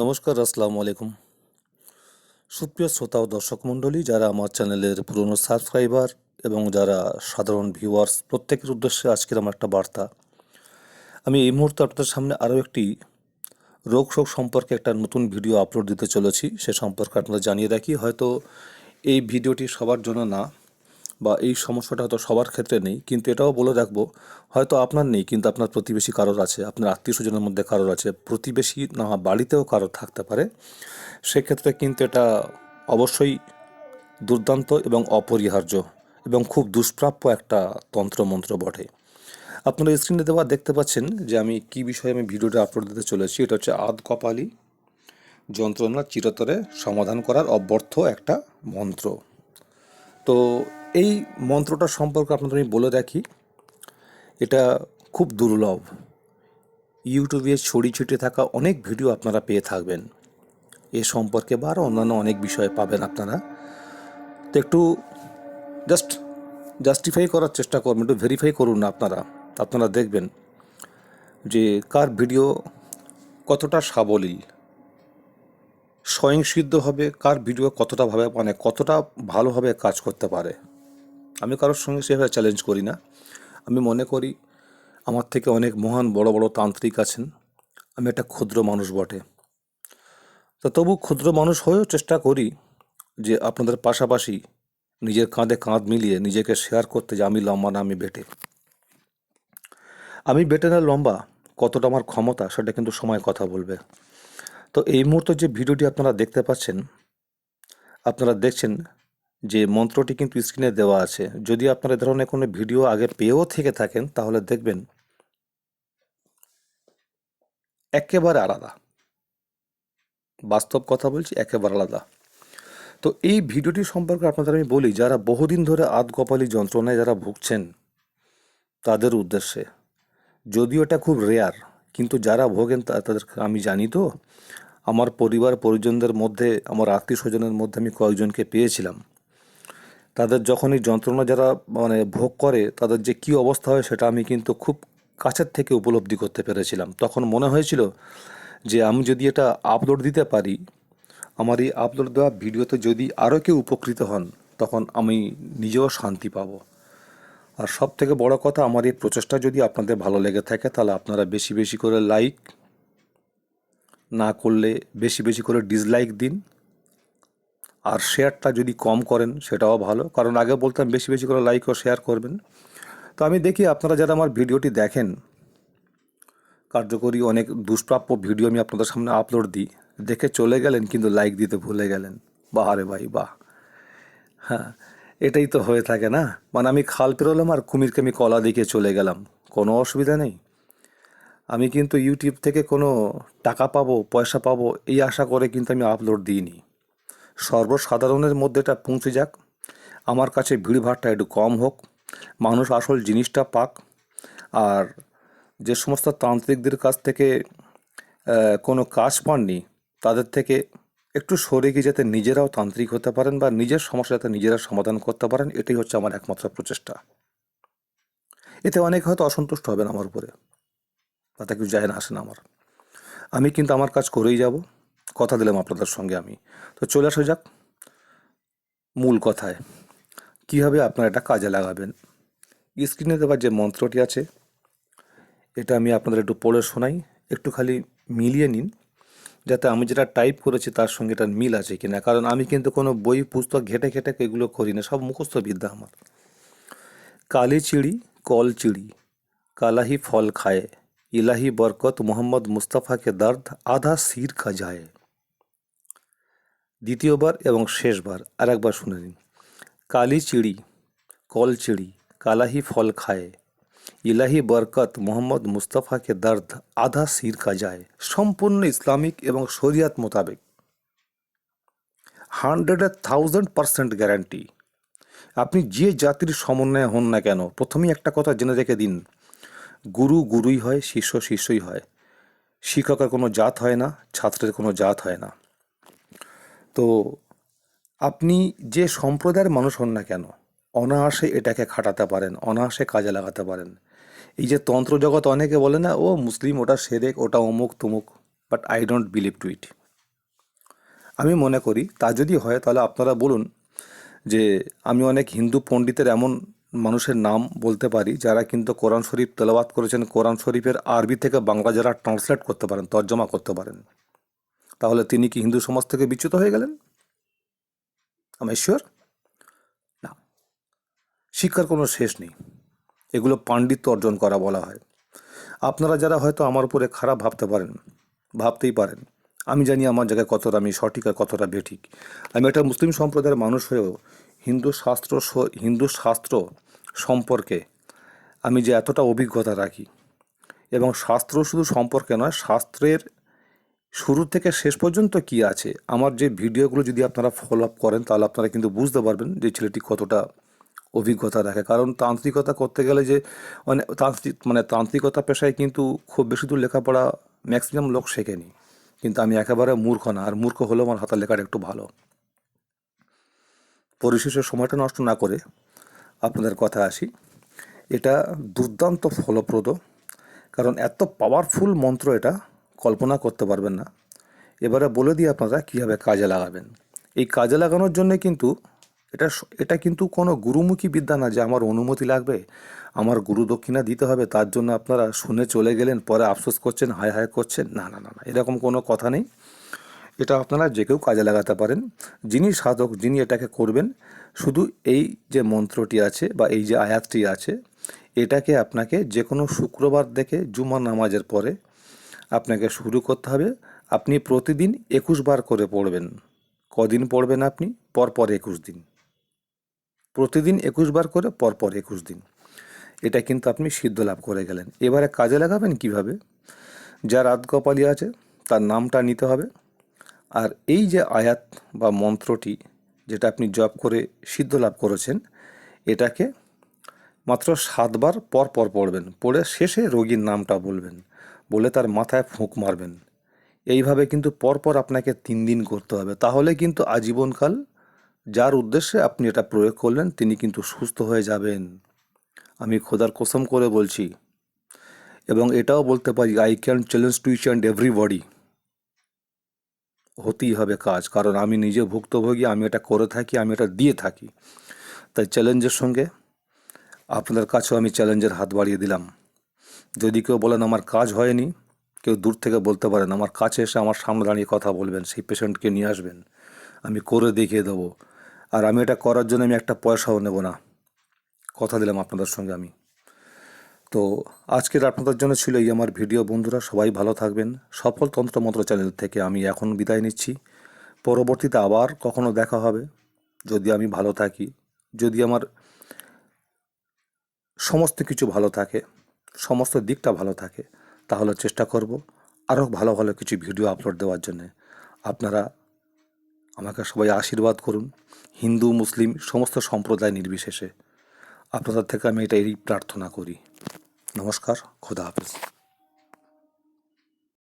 নমস্কার, আসসালামু আলাইকুম। সুপ্রিয় শ্রোতা ও দর্শক মণ্ডলী, যারা আমার চ্যানেলের পুরনো সাবস্ক্রাইবার এবং যারা সাধারণ ভিউয়ার্স, প্রত্যেকের উদ্দেশ্যে আজকের আমার একটা বার্তা। আমি এই মুহূর্তে আপনাদের সামনে আরও একটি রোগ শোক সম্পর্কে একটা নতুন ভিডিও আপলোড দিতে চলেছি। সে সম্পর্কে আপনাদের জানিয়ে রাখি, হয়তো এই ভিডিওটি সবার জন্য না বা এই সমস্যাটা হয়তো সবার ক্ষেত্রে নেই, কিন্তু এটাও বলে রাখব, হয়তো আপনার নেই, কিন্তু আপনার প্রতিবেশী কারোর আছে, আপনার আত্মীয় স্বজনের মধ্যে কারোর আছে, প্রতিবেশী না বাড়িতেও কারোর থাকতে পারে, সেক্ষেত্রে কিন্তু এটা অবশ্যই দুর্দান্ত এবং অপরিহার্য এবং খুব দুষ্প্রাপ্য একটা তন্ত্রমন্ত্র বটে। আপনারা স্ক্রিনে দেওয়া দেখতে পাচ্ছেন যে আমি কি বিষয়ে আমি ভিডিওটা আপলোড দিতে চলেছি, এটা হচ্ছে আদ কপালি যন্ত্রণা চিরতরে সমাধান করার অব্যর্থ একটা মন্ত্র। তো এই মন্ত্রটা সম্পর্কে আপনাদের আমি বলে দেখি এটা খুব দুর্লভ। ইউটিউবে ছড়িয়ে ছিটিয়ে থাকা অনেক ভিডিও আপনারা পেয়ে থাকবেন। এ সম্পর্কে বা আরও অন্যান্য অনেক বিষয় পাবেন আপনারা। তো একটু জাস্ট জাস্টিফাই করার চেষ্টা করবেন একটু ভেরিফাই করুন না আপনারা। আপনারা দেখবেন যে কার ভিডিও কতটা সাবলীল, স্বয়ংসিদ্ধ হবে, কার ভিডিও কতটা ভাবে মানে কতটা ভালোভাবে কাজ করতে পারে। আমি কারোর সঙ্গে সেভাবে চ্যালেঞ্জ করি না। আমি মনে করি আমার থেকে অনেক মহান, বড় বড় তান্ত্রিক আছেন। আমি একটা ক্ষুদ্র মানুষ বটে। তো তবু ক্ষুদ্র মানুষ হয়েও চেষ্টা করি যে আপনাদের পাশাপাশি নিজের কাঁধে কাঁধ মিলিয়ে নিজেকে শেয়ার করতে যে আমি লম্বা না, আমি বেটে। আমি বেটে না, লম্বা, কতটা আমার ক্ষমতা সেটা কিন্তু সময় কথা বলবে। তো এই মুহূর্তে যে ভিডিওটি আপনারা দেখতে পাচ্ছেন, আপনারা দেখছেন যে মন্ত্রটি কিন্তু স্ক্রিনে দেওয়া আছে। যদি আপনারা ধরনের কোনো ভিডিও আগে পেয়েও থেকে থাকেন, তাহলে দেখবেন একেবারে আলাদা। বাস্তব কথা বলছি, একেবারে আলাদা। তো এই ভিডিওটি সম্পর্কে আপনাদের আমি বলি, যারা বহুদিন ধরে আধকপালি যন্ত্রণায় যারা ভুগছেন, তাদের উদ্দেশ্যে। যদিও এটা খুব রেয়ার কিন্তু যারা ভোগেন তাদের আমি জানি তো, আমার পরিবার পরিজনদের মধ্যে, আমার আত্মীয় স্বজনের মধ্যে আমি কয়েকজনকে পেয়েছিলাম। তাদের যখন এই যন্ত্রণা যারা মানে ভোগ করে, তাদের যে কী অবস্থা হয় সেটা আমি কিন্তু খুব কাছের থেকে উপলব্ধি করতে পেরেছিলাম। তখন মনে হয়েছিল যে আমি যদি এটা আপলোড দিতে পারি, আমার এই আপলোড দেওয়া ভিডিওতে যদি আরও কেউ উপকৃত হন, তখন আমি নিজেও শান্তি পাব। আর সব থেকে বড় কথা, আমার এই প্রচেষ্টা যদি আপনাদের ভালো লেগে থাকে, তাহলে আপনারা বেশি বেশি করে লাইক না করলে, বেশি বেশি করে ডিসলাইক দিন। আর শেয়ারটা যদি কম করেন, সেটাও ভালো। কারণ আগে বলতাম বেশি বেশি করে লাইক ও শেয়ার করবেন। তো আমি দেখি আপনারা যারা আমার ভিডিওটি দেখেন, কার্যকরী অনেক দুষ্প্রাপ্য ভিডিও আমি আপনাদের সামনে আপলোড দিই। দেখে চলে গেলেন, কিন্তু লাইক দিতে ভুলে গেলেন। বাহ রে ভাই, বাহ। হ্যাঁ এটাই তো হয়ে থাকে না? মানে আমি খাল পেরোলাম আর কুমিরকে আমি কলা দিকে চলে গেলাম। কোনো অসুবিধা নেই। আমি কিন্তু ইউটিউব থেকে কোনো টাকা পাবো, পয়সা পাবো, এই আশা করে কিন্তু আমি আপলোড দিইনি। সর্বসাধারণের মধ্যে এটা পৌঁছে যাক। আমার কাছে ভিড়ভাড়টা একটু কম হোক। মানুষ আসল জিনিসটা পাক। আর যে সমস্ত তান্ত্রিকদের কাছ থেকে কোনো কাজ পাননি, তাদের থেকে একটু সরে গিয়ে যাতে নিজেরাও তান্ত্রিক হতে পারেন বা নিজের সমস্যা যাতে নিজেরা সমাধান করতে পারেন, এটাই হচ্ছে আমার একমাত্র প্রচেষ্টা। এতে অনেক হয়তো অসন্তুষ্ট হবেন আমার উপরে তাতে কিছু যায় না আসে না আমার। আমি কিন্তু আমার কাজ করেই যাব। কথা দিলাম আপনাদের সঙ্গে আমি। তো চলে আসা যাক মূল কথায়। কীভাবে আপনারা এটা কাজে লাগাবেন? স্ক্রিনে দেওয়ার যে মন্ত্রটি আছে, এটা আমি আপনাদের একটু পড়ে শোনাই। একটু খালি মিলিয়ে নিন, যাতে আমি যেটা টাইপ করেছি তার সঙ্গে এটার মিল আছে কিনা। কারণ আমি কিন্তু কোনো বই, পুস্তক ঘেটে ঘেটে এগুলো করি না, সব মুখস্থ বিদ্যা আমার। কালি চিড়ি, কল চিড়ি, কালাহি ফল খায়, ইলাহি বরকত মোহাম্মদ মুস্তাফাকে দর্দ, আধা সির খা যায় দ্বিতীয়বার এবং শেষবার আর একবার শুনে নিন। কালি চিড়ি, কল চিড়ি, কালাহি ফল খায়, ইলাহি বরকত মোহাম্মদ মুস্তাফাকে দর্দ, আধা সির কা যায় সম্পূর্ণ ইসলামিক এবং শরিয়াত মোতাবেক। Hundred thousand percent guarantee. আপনি যে জাতির সমন্বয় হন না কেন, প্রথমেই একটা কথা জেনে রেখে দিন। গুরু গুরুই হয়, শিষ্য শিষ্যই হয়। শিক্ষকের কোনো জাত হয় না, ছাত্রের কোনো জাত হয় না। তো আপনি যে সম্প্রদায়ের মানুষ হন না কেন, অনায়াসে এটাকে খাটাতে পারেন, অনায়াসে কাজে লাগাতে পারেন। এই যে তন্ত্র জগৎ অনেকে বলে না, ও মুসলিম, ওটা সেরেক, ওটা অমুক, তুমুক but I don't believe to it আমি মনে করি তা যদি হয়, তাহলে আপনারা বলুন যে আমি অনেক হিন্দু পণ্ডিতের এমন মানুষের নাম বলতে পারি, যারা কিন্তু কোরআন শরীফ তেলাওয়াত করেছেন, কোরআন শরীফের আরবি থেকে বাংলা যারা ট্রান্সলেট করতে পারেন, তর্জমা করতে পারেন। তাহলে তিনি কি হিন্দু সমাজ থেকে বিচ্যুত হয়ে গেলেন? আমি শিওর না। শিক্ষার কোনো শেষ নেই। এগুলো পাণ্ডিত্য অর্জন করা বলা হয়। আপনারা যারা হয়তো আমার উপরে খারাপ ভাবতে পারেন, ভাবতেই পারেন, আমি জানি আমার জায়গায় কতটা আমি সঠিক আর কতটা বেঠিক। আমি একটা মুসলিম সম্প্রদায়ের মানুষ হয়েও হিন্দু শাস্ত্র হিন্দু শাস্ত্র সম্পর্কে আমি যে এতটা অভিজ্ঞতা রাখি এবং শাস্ত্র শুধু সম্পর্কে নয়, শাস্ত্রের শুরু থেকে শেষ পর্যন্ত কি আছে? আমার যে ভিডিওগুলো যদি আপনারা ফলো আপ করেন, তাহলে আপনারা কিন্তু বুঝতে পারবেন যে ছেলেটি কতটা অভিজ্ঞতা রাখে। কারণ তান্ত্রিকতা করতে গেলে যে মানে তান্ত্রিক মানে তান্ত্রিকতা পেশায় কিন্তু খুব বেশি দূর লেখাপড়া ম্যাক্সিমাম লোক শেখেনি। কিন্তু আমি একেবারে মূর্খ না, আর মূর্খ হলেও আমার হাতের লেখাটা একটু ভালো। পরিশেষে সময়টা নষ্ট না করে আপনাদের কথা আসি। এটা দুর্দান্ত ফলপ্রদ, কারণ এত পাওয়ারফুল মন্ত্র এটা। কল্পনা করতে পারবেন না। এবারে বলে দিই আপনারা কীভাবে কাজে লাগাবেন। এই কাজে লাগানোর জন্য কিন্তু এটা এটা কিন্তু কোনো গুরুমুখী বিদ্যা না যে আমার অনুমতি লাগবে, আমার গুরু দক্ষিণা দিতে হবে, তার জন্য আপনারা শুনে চলে গেলেন, পরে আফসোস করছেন, হায় হায় করছেন, না না না না, এরকম কোনো কথা নেই। এটা আপনারা যে কেউ কাজে লাগাতে পারেন, যিনি সাধক, যিনি এটাকে করবেন, শুধু এই যে মন্ত্রটি আছে বা এই যে আয়াতটি আছে, এটাকে আপনাকে যে কোনো শুক্রবার দেখে জুমা নামাজের পরে আপনাকে শুরু করতে হবে। আপনি প্রতিদিন একুশ বার করে পড়বেন। কদিন পড়বেন আপনি? পরপর একুশ দিন। প্রতিদিন একুশ বার করে পরপর একুশ দিন। এটা কিন্তু আপনি সিদ্ধ লাভ করে গেলেন। এবারে কাজে লাগাবেন কীভাবে? যার রাত কপালি আছে, তার নামটা নিতে হবে। আর এই যে আয়াত বা মন্ত্রটি, যেটা আপনি জপ করে সিদ্ধ লাভ করেছেন, এটাকে মাত্র সাতবার পর পর পড়বেন। পড়ে শেষে রোগীর নামটা বলবেন। বলে তার মাথায় ফুঁক মারবেন। এইভাবে কিন্তু পরপর আপনাকে তিন দিন করতে হবে। তাহলে কিন্তু আজীবনকাল যার উদ্দেশ্যে আপনি এটা প্রয়োগ করলেন, তিনি কিন্তু সুস্থ হয়ে যাবেন। আমি খোদার কসম করে বলছি। এবং এটাও বলতে পারি I can challenge to each and everybody হতেই হবে কাজ। কারণ আমি নিজে ভুক্তভোগী, আমি এটা করে থাকি, আমি এটা দিয়ে থাকি। তাই চ্যালেঞ্জের সঙ্গে আপনাদের কাছেও আমি চ্যালেঞ্জের হাত বাড়িয়ে দিলাম। যদি কেউ বলেন, আমার কাজ হয়নি, কেউ দূর থেকে বলতে পারেন, আমার কাছে এসে আমার সামনে দাঁড়িয়ে কথা বলবেন, সেই পেশেন্টকে নিয়ে আসবেন, আমি করে দেখিয়ে দেবো। আর আমি এটা করার জন্য আমি একটা পয়সাও নেব না। কথা দিলাম আপনাদের সঙ্গে আমি। তো আজকের আপনাদের জন্য ছিল এই আমার ভিডিও। বন্ধুরা, সবাই ভালো থাকবেন। সফল তন্ত্রমন্ত্র চ্যানেল থেকে আমি এখন বিদায় নিচ্ছি। পরবর্তীতে আবার কখনো দেখা হবে। যদি আমি ভালো থাকি, যদি আমার সমস্ত কিছু ভালো থাকে সমস্ত দিকটা ভালো থাকে, তাহলে চেষ্টা করব আরও ভালো ভালো কিছু ভিডিও আপলোড দেওয়ার জন্যে। আপনারা আমাকে সবাই আশীর্বাদ করুন, হিন্দু, মুসলিম, সমস্ত সম্প্রদায় নির্বিশেষে। আপনাদের থেকে আমি এটা এই প্রার্থনা করি। নমস্কার, খোদা হাফেজ।